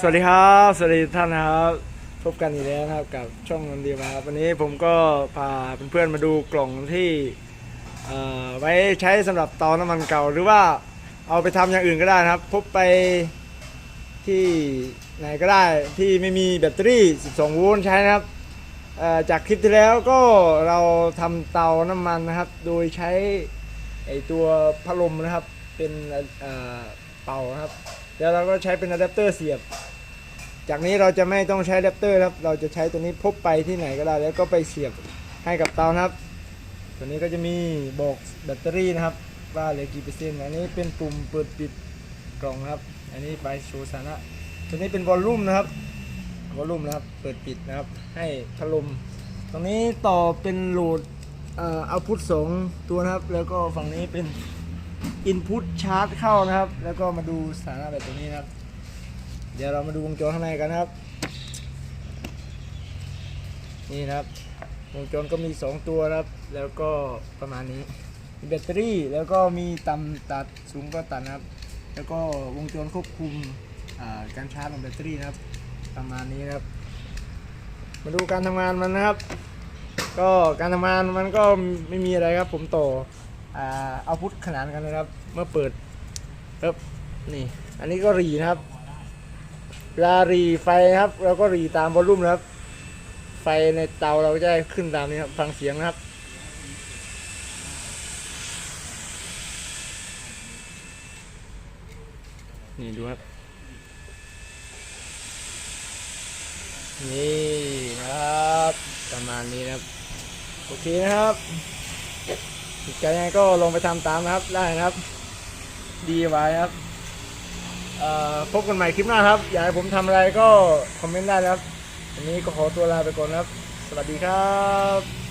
สวัสดีครับ สวัสดีท่านนะครับ พบกันอีกแล้วนะครับกับช่องนันดีมาครับวันนี้ผมก็พาเพื่อนๆมาดูกล่องที่เอ่อไว้ใช้สำหรับเตาน้ำมันเก่า หรือว่าเอาไปทำอย่างอื่นก็ได้นะครับ พบไปที่ไหนก็ได้ที่ไม่มีแบตเตอรี่ 12 โวลต์ใช้นะครับเอ่อจากคลิปที่แล้วก็เราทำเตาน้ำมันนะครับ โดยใช้ไอตัวพัดลมนะครับเป็นเอ่อเป่านะครับ แล้วเราก็ใช้เป็นอะแดปเตอร์เสียบ จากนี้เราจะไม่ต้องใช้แดปเตอร์ครับ เราจะใช้ตัวนี้พบไปที่ไหนก็ได้ แล้วก็ไปเสียบให้กับเตาครับ ตัวนี้ก็จะมีบอกแบตเตอรี่นะครับ ว่าเหลือกี่เปอร์เซ็นต์ อันนี้เป็นปุ่มเปิดปิดกล่องครับ อันนี้ไปโชว์สาระตัวนี้เป็นวอลลุ่มนะครับ วอลลุ่มนะครับ เปิดปิดนะครับ ให้พัดลม ตรงนี้ต่อเป็นโหลดเอาพุทสองตัวนะครับ แล้วก็ฝั่งนี้เป็นอินพุตชาร์จเข้านะครับ แล้วก็มาดูสถานะแบบตรงนี้นะครับ เดี๋ยวเรามาดูวงจรข้างในกันครับ นี่นะครับ วงจรก็มี 2 ตัวครับ แล้วก็ประมาณนี้ มีแบตเตอรี่ แล้วก็มีต่ำตัดสูงก็ตัดนะครับ แล้วก็วงจรควบคุมการชาร์จของแบตเตอรี่นะครับ ประมาณนี้ครับ มาดูการทำงานมันนะครับ ก็การทำงานมันก็ไม่มีอะไรครับ ผมต่ออเอาพุทขนานกันนะครับ เมื่อเปิดครับนี่ อันนี้ก็รีนะครับ เวลารีไฟนะครับเราก็รีตามวอลลุ่มนะครับ ไฟในเตาเราก็จะขึ้นตามนี้ครับ ฟังเสียงนะครับ นี่ดูครับ นี่นะครับ ประมาณนี้นะครับ โอเคนะครับติดใจยังไงก็ลงไปทำตามนะครับได้นะครับ ดีไว้ครับ พบกันใหม่คลิปหน้าครับ อยากให้ผมทำอะไรก็คอมเมนต์ได้นะครับวันนี้ก็ขอตัวลาไปก่อนนะครับ สวัสดีครับ